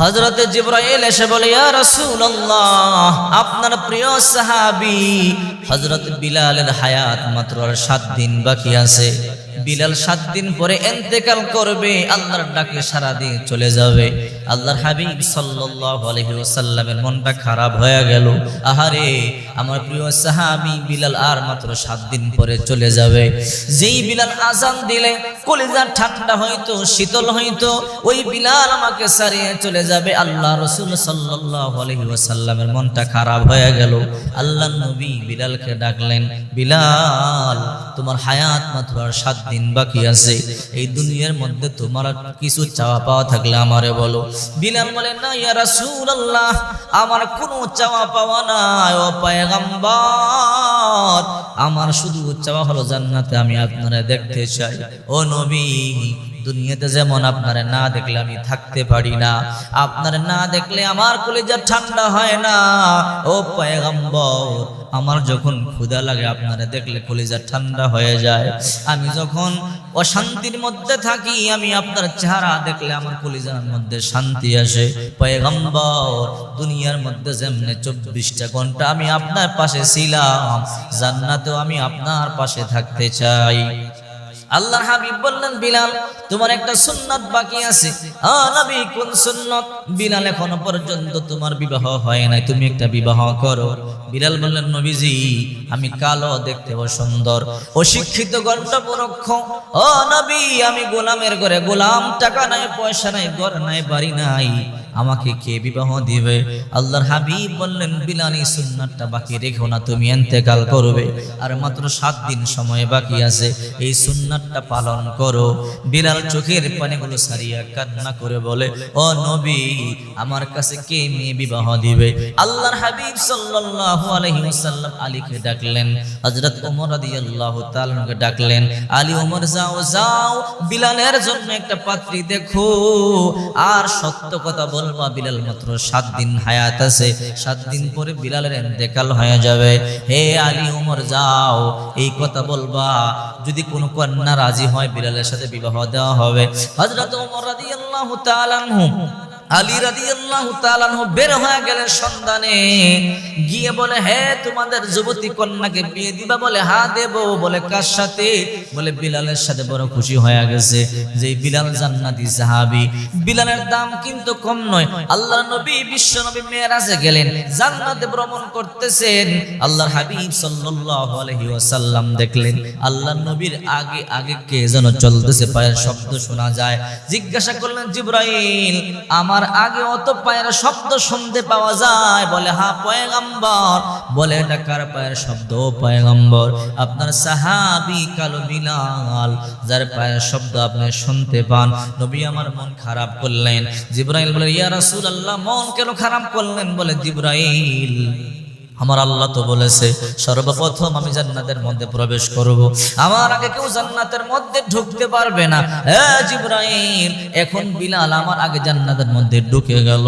হজরত জিব্রাইল এসে বলে, ইয়া রাসূলুল্লাহ, আপনার প্রিয় সাহাবী হজরত বিলালের হায়াত মাত্র আর সাত দিন বাকি আছে। বিলাল সাত দিন পরে এন্তেকাল করবে, আল্লাহর ডাকে সারা দিয়ে চলে যাবে। আল্লাহর হাবিব সাল্লাল্লাহু আলাইহি ওয়াসাল্লামের মনটা খারাপ হয়ে গেল। আহারে, আমার প্রিয় সাহাবী বিলাল আর মাত্র সাত দিন পরে চলে যাবে। যেই বিলাল আজান দিলে কলিজা ঠান্ডা হয়তো শীতল হয়তো ওই বিলাল আমাকে সারিয়ে চলে যাবে। আল্লাহ রসুল সাল্লাল্লাহু আলাইহি ওয়াসাল্লামের মনটা খারাপ হয়ে গেল। আল্লাহ নবী বিলালকে ডাকলেন, বিলাল, তোমার হায়াত মাত্র আর সাত দিন বাকি আছে। এই দুনিয়ার মধ্যে তোমার কিছু চাওয়া পাওয়া থাকলে আমারে বলো। বিলাল বলে না, ইয়া রাসূলুল্লাহ, আমার কোনো চাওয়া পাওয়া নাই, ও পয়গম্বর। আমার শুধু চাওয়া হলো জান্নাতে, আমি আপনারা দেখতে চাই। ও নবী দুনিয়াতে যেমন আপনারা না দেখলে আমি থাকতে পারি না, আপনার না দেখলে আমার কলিজা ঠান্ডা হয় না। ও পয়গম্বর, আমার যখন ক্ষুধা লাগে আপনারা দেখলে কলিজা ঠান্ডা হয়ে যায়। আমি যখন অশান্তির মধ্যে থাকি, আমি আপনার চেহারা দেখলে আমার কলিজার মধ্যে শান্তি আসে। পয়গম্বর, দুনিয়ার মধ্যে যেমনে চব্বিশটা ঘণ্টা আমি আপনার পাশে ছিলাম, জান্নাতেও আমি আপনার পাশে থাকতে চাই। আল্লাহর হাবিব বললেন, বিলাল, তোমার একটা সুন্নাত বাকি আছে। কোন সুন্নাত? বিলাল, এখনও পর্যন্ত তোমার বিবাহ হয় নাই, তুমি একটা বিবাহ করো। বিলাল বললেন, নবীজি, আমি কালো, দেখতে ও সুন্দর, অশিক্ষিত গণ্ড পরক্ষ ও নবী, আমি গোলামের ঘরে গোলাম, টাকা নাই, পয়সা নাই, ঘর নাই, বাড়ি নাই। আমাকে কে বিবাহ দিবে? আল্লাহর হাবিব বললেন, বিলানি সুন্নাতটা বাকি রেখো না, তুমি এন্তেকাল করবে। আর মাত্র সাত দিন সময় বাকি আছে, এই সুন্নাতটা পালন করো। বিলাল চোখের পানিগুলো সারিয়া কান্না করে বলে, ও নবী, আমার কাছে কে মেয়ে বিবাহ দিবে? আল্লাহর হাবিব সাল্লাল্লাহু আলাইহি আলীকে ডাকলেন, হযরত ওমর রাদিয়াল্লাহু তাআলাকে ডাকলেন, আলী ওমর, যাও যাও, বিলালের জন্য একটা পাত্রী দেখো। আর সত্য কথা বলবা, বিলাল, মাত্র সাত দিন হায়াত আছে। সাত দিন পরে বিলালের ইন্তেকাল হয়ে যাবে। হে আলী, উমর, যাও। এই কথা বলবা, যদি কোনো কন্যা রাজি হয়, বিলালের সাথে বিবাহ দেওয়া হবে। হজরত উমর রাদিয়াল্লাহু তাআলা আনহু আলী রাদিয়াল্লাহু তাআলা বের গেলেন সন্ধানে। গিয়ে বলে, হে তোমাদের যুবতী কন্যাকে বিয়ে দিবা? বলে, হা দেব। বলে, কার সাথে? বলে, বিলালের সাথে বড় খুশি গেছে। যে বিলাল জান্নাতি সাহাবী। বিলালের দাম কিন্তু কম নয়। আল্লাহর নবী, বিশ্ব নবী মেরাজে গেলেন। জান্নাতে ভ্রমণ করতেছেন। আল্লাহর হাবিব আগে আগে কে যেন চলতেছে পায়ের শব্দ শোনা যায়। জিজ্ঞাসা করলেন, জিব্রাইল, আমার আগে অত পায়ের শব্দ শুনতে পাওয়া যায়। বলে হা পয়গম্বর। বলে, এটা কার পায়ের শব্দ, পয়গম্বর? আপনার সাহাবি কালো বিলাল, যার পায়ের শব্দ আপনি শুনতে পান। নবী আমার মন খারাপ করলেন। জিব্রাইল বলে, ইয়া রাসূলুল্লাহ, মন কেন খারাপ করলেন? বলে, জিব্রাইল আমার আল্লাহ তো বলেছে, সর্বপ্রথম আমি জান্নাতের মধ্যে প্রবেশ করব। আমার আগে কেউ জান্নাতের মধ্যে ঢুকতে পারবে না। জিব্রাইল, এখন বিলাল আমার আগে জান্নাতের মধ্যে ঢুকে গেল।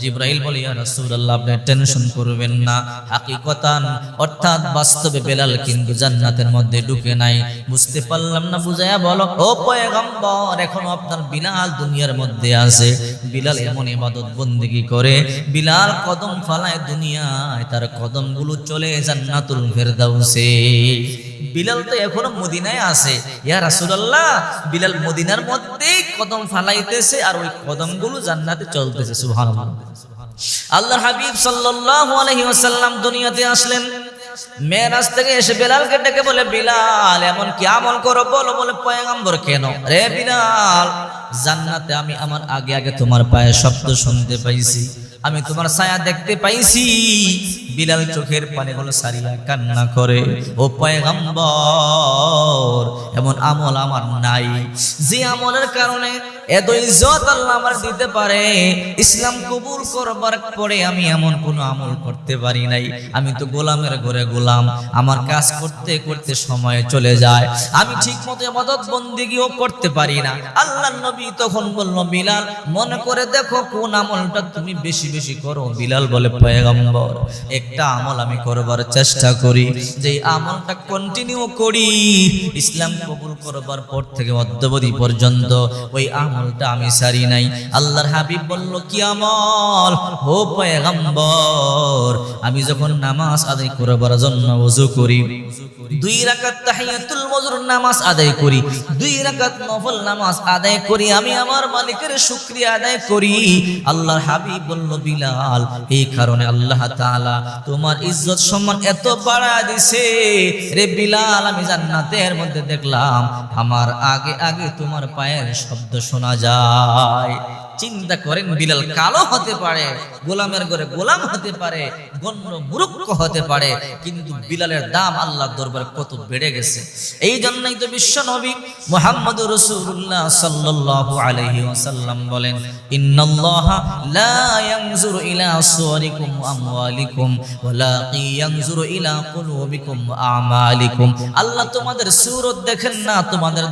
জিব্রাইল বলে রাসূলুল্লাহ, আপনি টেনশন করবেন না। হাকিকতান, অর্থাৎ বাস্তবে বেলাল কিন্তু জান্নাতের মধ্যে ঢুকে নাই। বুঝতে পারলাম না বুঝায়া বলো, ও পয়গম্বর, এখন আপনার বিলাল দুনিয়ার মধ্যে আছে। বিলাল এমন ইবাদত বন্দেগী করে, বিলাল কদম ফালায় দুনিয়ায়, তার কদমগুলো চলে জান্নাতুল ফেরদাউসে। বিলাল তো এখনও মদিনায় আছে। ইয়া রাসূলুল্লাহ, বিলাল মদিনার মধ্যেই কদম ফালাইতেছে আর ওই কদমগুলো জান্নাতে চলতেছে, সুবহানাল্লাহ। আল্লাহর হাবিব সাল্লাল্লাহু আলাইহি ওয়াসাল্লাম দুনিয়াতে আসলেন। মেরাজ থেকে এসে বেলালকে ডেকে বলে, বিলাল, এমন কি আমল করো? বলো, বলে, পয়গম্বর কেন? রে বিলাল, জান্নাতে আমি আমার আগে আগে তোমার পায়ে শব্দ শুনতে পাইছি। আমি তোমার ছায়া দেখতে পাইছি। বিলাল চোখের পানিগুলো সারিয়া কান্না করে। ও পয়গম্বর, এমন আমল আমার নাই। যে আমলের কারণে এত ইজ্জত আল্লাহ আমার দিতে পারে। ইসলাম কবুল করবার পরে আমি এমন কোনো আমল করতে পারি নাই। আমি তো গোলামের ঘরে গোলাম। আমার কাজ করতে করতে সময় চলে যায়। আমি ঠিক মতো মদত বন্দিগিও করতে পারি না। আল্লাহ নবী তখন বলল, বিলাল, মনে করে দেখো কোন আমলটা তুমি বেশি বেশি করো? বিলাল বলে, পয়গম্বর, একটা আমল আমি করবার চেষ্টা করি। যে আমলটা কন্টিনিউ করি, ইসলাম কবুল করবার পর থেকে অদ্যবধি পর্যন্ত ওই আমল আমলটা আমি সারি নাই। আল্লাহর হাবিব বলল, কি আমল? হো পয়গম্বর, আমি যখন নামাজ আদায় করবার জন্য উজু করি দুই রাকাত তাহিয়াতুল ওযুর নামাজ আদায় করি, দুই রাকাত নফল নামাজ আদায় করি, আমি আমার মালিকের শুকরিয়া আদায় করি। আল্লাহর হাবিব বলল, বিলাল, এই কারণে আল্লাহ তাআলা তোমার ইজ্জত সম্মান এত বাড়া দিছে। রে বিলাল, আমি জান্নাতের মধ্যে দেখলাম, আমার আগে আগে তোমার পায়ের শব্দ শোনা যায়। চিন্তা করেন বিলাল কালো হতে পারে, গোলামের ঘরে গোলাম হতে পারে, গণ্য মূর্খ হতে পারে, কিন্তু বিলালের দাম আল্লাহর দরবারে কত বেড়ে গেছে। এই জন্যই তো বিশ্ব নবী মোহাম্মদ রসুল্লাহ সাল্লাল্লাহু আলাইহি ওয়াসাল্লাম বলেন আল্লাহ তোমাদের দেখেন না, তোমাদের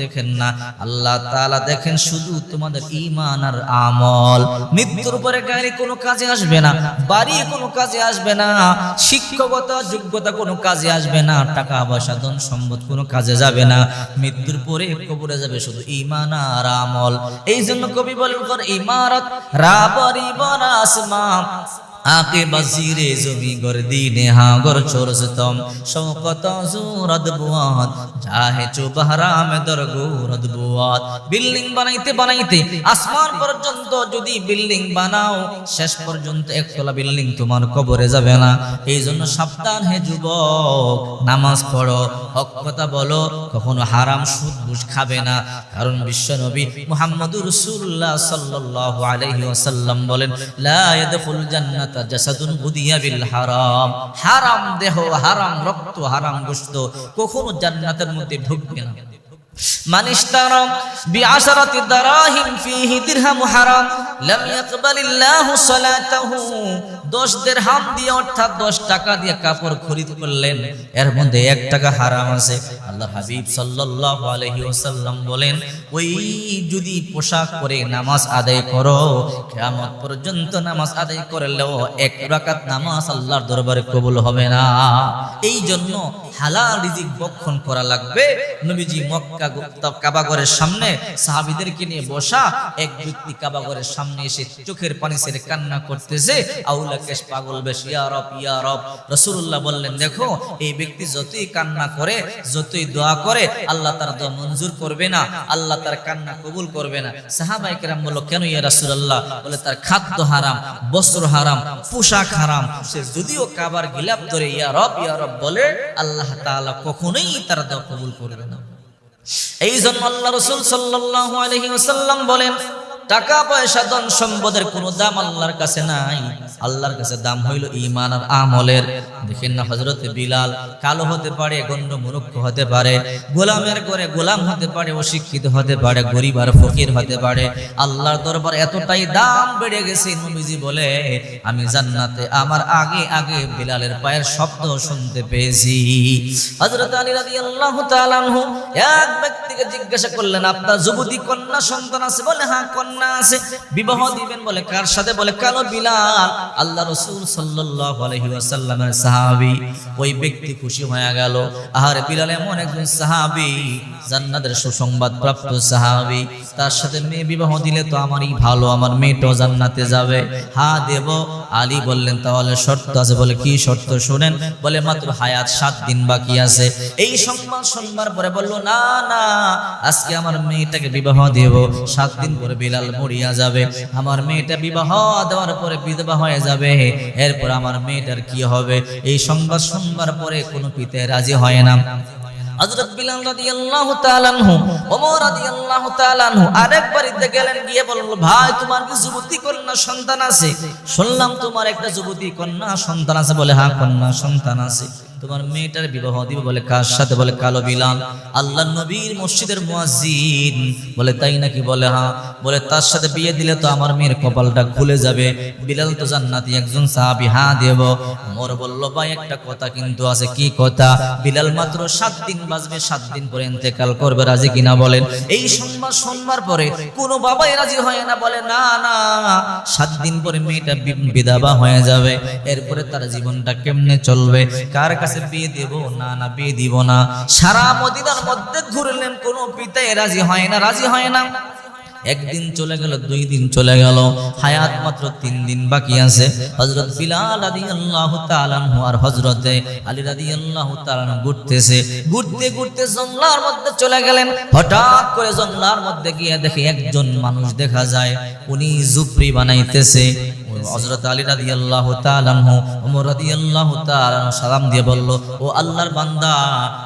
দেখেন না। আল্লাহ দেখেন শুধু তোমাদের আর আমল। মৃত্যুর পরে গাড়ি কোনো কাজে আসবে না, বাড়ি কোনো কাজে আসবে না, শিক্ষকতা, যোগ্যতা কোনো কাজে আসবে না, টাকা পয়সা, ধন সম্পদ কোনো কাজে যাবে না। মৃত্যুর পরে কবরে যাবে শুধু ইমান আর আমল। এই জন্য কবি বলেন, কর ইমারত, রাবরি বরাসমা আকে বাজিরে জমি গর দিনে হা গর চোর সতম শৌকত জুরদ বুয়াত চাহে চুবহরা মে দরগুরদ বুয়াত বিল্ডিং বানাইতে বানাইতে আসমান পর্যন্ত যদি বিল্ডিং বানাও, শেষ পর্যন্ত একতলা বিল্ডিং তোমার কবরে যাবে না। এই জন্য সাবধান হে যুবক, নামাজ পড়ো, হক কথা বলো, কখনো হারাম সুদ ঘুষ খাবে না। কারণ বিশ্ব নবী মুহাম্মদুর রাসূলুল্লাহ সাল্লাল্লাহু আলাইহি ওয়াসাল্লাম বলেন, লা ইয়াদখুল জান্নাতা জাসাদুন গুদিয়া বিল হারাম। হারাম দেহ, হারাম রক্ত, হারাম গোস্ত কখনো জান্নাতের মধ্যে ঢুকবে না। من اشترى بعشرة دراهم فيه درهم حرام لم يقبل الله صلاته দশ দেড়হাম দিয়ে অর্থাৎ দশ টাকা দিয়ে কাপড় খরিদ করলেন এর মধ্যে এক টাকা হারাম আছে আল্লাহ হাবিব সাল্লাল্লাহু আলাইহি ওয়াসাল্লাম বলেন ওই যদি পোশাক পরে নামাজ আদায় করো কিয়ামত পর্যন্ত নামাজ আদায় করলেও এক রাকাত নামাজ আল্লাহর দরবারে কবুল হবে না এই জন্য হালাল রিজিক বক্ষণ করা লাগবে নবীজি মক্কা কাবাগরের সামনে সাহাবিদেরকে নিয়ে বসা এক ব্যক্তি কাবাগরের সামনে এসে চোখের পানি ছেড়ে কান্না করতেছে। আউলা কেশ পাগল বেশ, ইয়া রব ইয়া রব। রাসূলুল্লাহ বললেন, দেখো, এই ব্যক্তি যতই কান্না করে, যতই দোয়া করে, আল্লাহ তার দোয়া মঞ্জুর করবে না, আল্লাহ তার কান্না কবুল করবে না। সাহাবায়ে কেরাম বলল, কেন ইয়া বলে, তার খাদ্য হারাম, বস্ত্র হারাম, পোশাক হারাম। সে যদিও কাবার গিলাপ ধরে বলে, আল্লাহ তাআলা কখনোই তার দোয়া কবুল করবে না। এই জন্য আল্লাহ রসুল সাল্লাহ আলাইহি ওয়াসাল্লাম বলেন টাকা পয়সা ধন সম্পদের কোনো দাম আল্লাহর কাছে নাই। আল্লাহর কাছে দাম হইল ঈমান আর আমলের। দেখেন না হযরতে বিলাল কালো হতে পারে, গণ্য মূর্খ হতে পারে, গোলামের করে গোলাম হতে পারে, অশিক্ষিত হতে পারে, গরিব আর ফকির হতে পারে। আল্লাহর দরবার এতটাই দাম বেড়ে গেছে, নবীজি বলে, আমি জান্নাতে আমার আগে আগে বিলালের পায়ের শব্দ শুনতে পেয়েছি। হযরত আলী রাদিয়াল্লাহু তাআলা আনহু এক ব্যক্তিকে জিজ্ঞাসা করলেন, আপনার যুবতী কন্যা সন্তান আছে? বলে হ্যাঁ কন্যা আছে। বিবাহ দিবেন বলে, কার সাথে? বলে, কালো বিলাল। আল্লাহ রসুল ওয়াসাল্লামের সাহাবী ওই ব্যক্তি খুশি হয়ে গেল। আহার বিলাল এমন একজন সাহাবি, জান্নাতের সুসংবাদ প্রাপ্ত সাহাবি। তার সাথে মেয়ে বিবাহ দিলে তো আমারই ভালো, আমার মেয়েটাও জান্নাতে যাবে। হা দেব আলী বললেন, তাহলে শর্ত আছে বলে কি শর্ত? শুনেন, বলে মাত্র হায়াত সাত দিন বাকি আছে। এই সংবাদ শুনবার পরে বলল, না না, আজকে আমার মেয়েটাকে বিবাহ দেব। সাত দিন পরে বিলাল মরিয়া যাবে। আমার মেয়েটা বিবাহ দেওয়ার পরে বিধবা হয়ে যাবে। এরপর আমার মেয়েটার কি হবে? এই সংবাদ শুনবার পরে কোনো পিতে রাজি হয় না। হযরত বিলাল রাদিয়াল্লাহু তাআলা আনহু, ওমর রাদিয়াল্লাহু তাআলা আনহু আরেক বাড়িতে গেলেন, গিয়ে বলল, ভাই, তোমার কি যুবতী কন্যা সন্তান আছে? শুনলাম তোমার একটা যুবতী কন্যা সন্তান আছে বলে হ্যাঁ কন্যা সন্তান আছে। তোমার মেয়েটার বিবাহ দিবে বলে কার সাথে? বলে কালো বিলাল। আল্লাহ নবীর মসজিদের মুয়াজ্জিন বলে, তাই নাকি? বলে হ্যাঁ বলে, তার সাথে বিয়ে দিলে তো আমার মেয়ের কপালটা খুলে যাবে। বিলাল তো জান্নাতি, একজন সাহাবী হ্যাঁ দেব। মোর বলল, ভাই, একটা কথা কিন্তু আছে। কি কথা? বিলাল মাত্র সাত দিন বাঁচবে, সাত দিন পরে ইন্তেকাল করবে, রাজি কিনা বলেন? এই সংবাদ শুনবার পরে কোনো বাবাই রাজি হয় না, বলে, না না, সাত দিন পরে মেয়েটা বিধবা হয়ে যাবে। এরপরে তার জীবনটা কেমনে চলবে? কার কাছে বিয়ে দেব না না বিয়ে দিব না। সারা মদিনার মধ্যে ঘুরলেন কোনো পিতাই রাজি হয় না, রাজি হয় না। একদিন চলে গেল, দুই দিন চলে গেল। হায়াত মাত্র তিন দিন বাকি আছে। হজরত বিলাল আদি আল্লাহ তালানহু আর হজরতে আলী রাদি আল্লাহ তালানহু ঘুরতেছে। ঘুরতে ঘুরতে জঙ্গলার মধ্যে চলে গেলেন। হঠাৎ করে জঙ্গলার মধ্যে গিয়ে দেখে একজন মানুষ দেখা যায়। উনি জুপড়ি বানাইতেছে। হযরত আলী রাদিয়াল্লাহু তাআলা আনহু, ওমর তাআলা আনহু সালাম দিয়ে বলল, ও আল্লাহর বান্দা,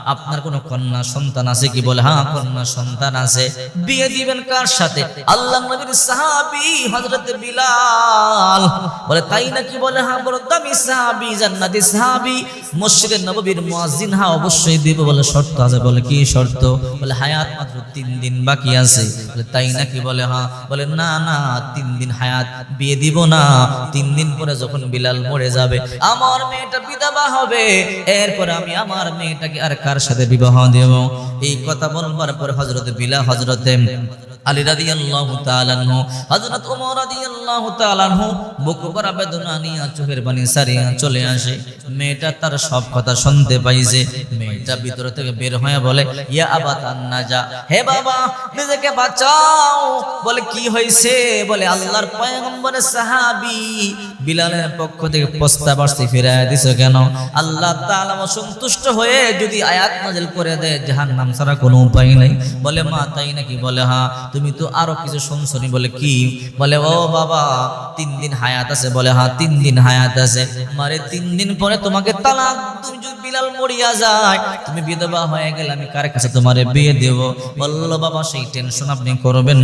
আপনার কোনো কন্যা সন্তান আছে কি? বলে হ্যাঁ কন্যা সন্তান আছে। বিয়ে দিবেন কার সাথে? আল্লাহর নবীর সাহাবী হযরত বিলাল। বলে, তাই নাকি? বলে হ্যাঁ বড় দামি সাহাবী, জান্নাতি সাহাবী। মসজিদের নববীর মুয়াজ্জিন হ্যাঁ অবশ্যই দিব। বলে, শর্ত আছে। বলে, কি শর্ত? বলে, হায়াত মাত্র তিন দিন বাকি আছে। বলে, তাই নাকি? বলে হ্যাঁ। বলে, না না, তিন দিন হায়াত বিয়ে দিব না। তিন দিন পরে যখন বিলাল মরে যাবে, আমার মেয়েটা বিধবা হবে। এরপর আমি আমার মেয়েটাকে আর কার সাথে বিবাহ দেব? এই কথা বলবার পর হজরত বিলা হজরতে আলী রাদিয়াল্লাহু তাআলা আনহু, হযরত সারিয়া চলে আসে। মেয়েটা তার সব কথা শুনতে পাইছে মেয়েটা ভিতর থেকে বের হয়ে বলে, ইয়া আবাতান নাজা হে বাবা, নিজেকে বাঁচাও। বলে, কি হয়েছে বলে, আল্লাহর পয়গম্বরের সাহাবী বিলালের পক্ষ থেকে প্রস্তাব আসতে ফিরায় দিছে কেন? আল্লাহ তাআলা অসন্তুষ্ট হয়ে যদি আয়াত নাজিল করে দেয়, জাহান্নাম ছাড়া কোনো উপায় নাই। বলে, মা, তাই নাকি? বলে হ্যাঁ তুমি তো আরও কিছু শুনছনি বলে, কি? বলে, ও বাবা, তিন দিন হায়াত আছে। বলে হ্যাঁ তিন দিন হায়াত আছে। মারে, তিন দিন পরে তোমাকে তালাক। তুমি যদি বিলাল মরিয়া যায়, তুমি বিধবা হয়ে গেলে আমি কার কাছে তোমারে বিয়ে দেব? বলল, বাবা, সেই টেনশন আপনি করবেন।